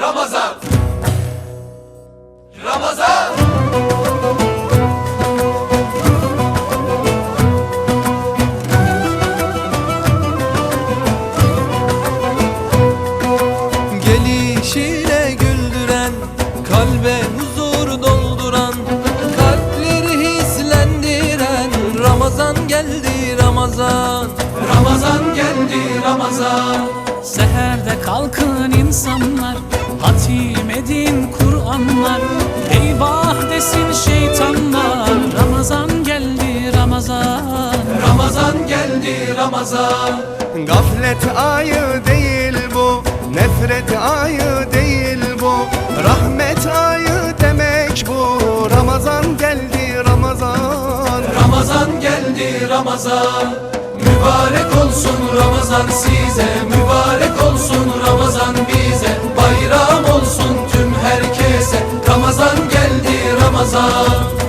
Ramazan. Ramazan. Güldüren Kalbe huzur dolduran Kalpleri hislendiren Ramazan geldi Ramazan. Ramazan geldi Ramazan Seherde kalkın insanlar Hatim edin Kur'anlar. Eyvah desin şeytanlar Ramazan geldi Ramazan. Ramazan geldi Ramazan. Gaflet ayı değil bu Nefret ayı değil bu. Rahmet ayı demek bu Ramazan geldi Ramazan. Ramazan geldi Ramazan Mübarek olsun Ramazan size Mübarek olsun Ramazan bize. Bayram olsun tüm herkese. Ramazan geldi Ramazan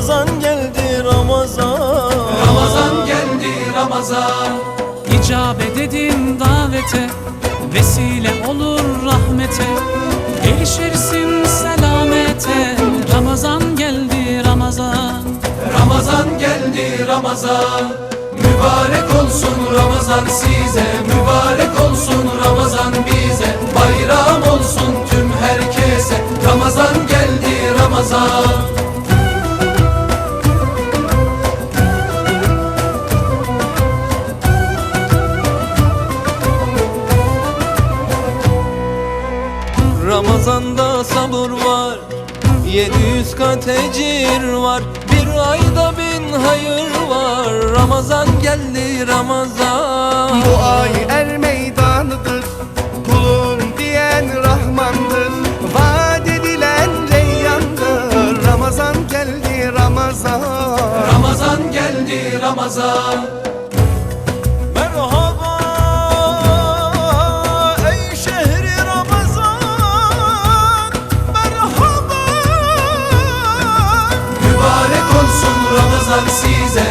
Ramazan geldi Ramazan. Ramazan geldi Ramazan. İcabet edin davete Vesile olur rahmete. Erişirsin selamete Ramazan geldi Ramazan. Ramazan geldi Ramazan. Mübarek olsun Ramazan size Mübarek olsun Ramazan bize Ramazanda sabır var 700 kat ecir var Bir ayda bin hayır var. Ramazan geldi Ramazan. Bu ay er meydanıdır Kulum diyen Rahmandır. Vaat edilen reyyandır Ramazan geldi Ramazan. Ramazan geldi Ramazan Merhaba Mübarek olsun Ramazan size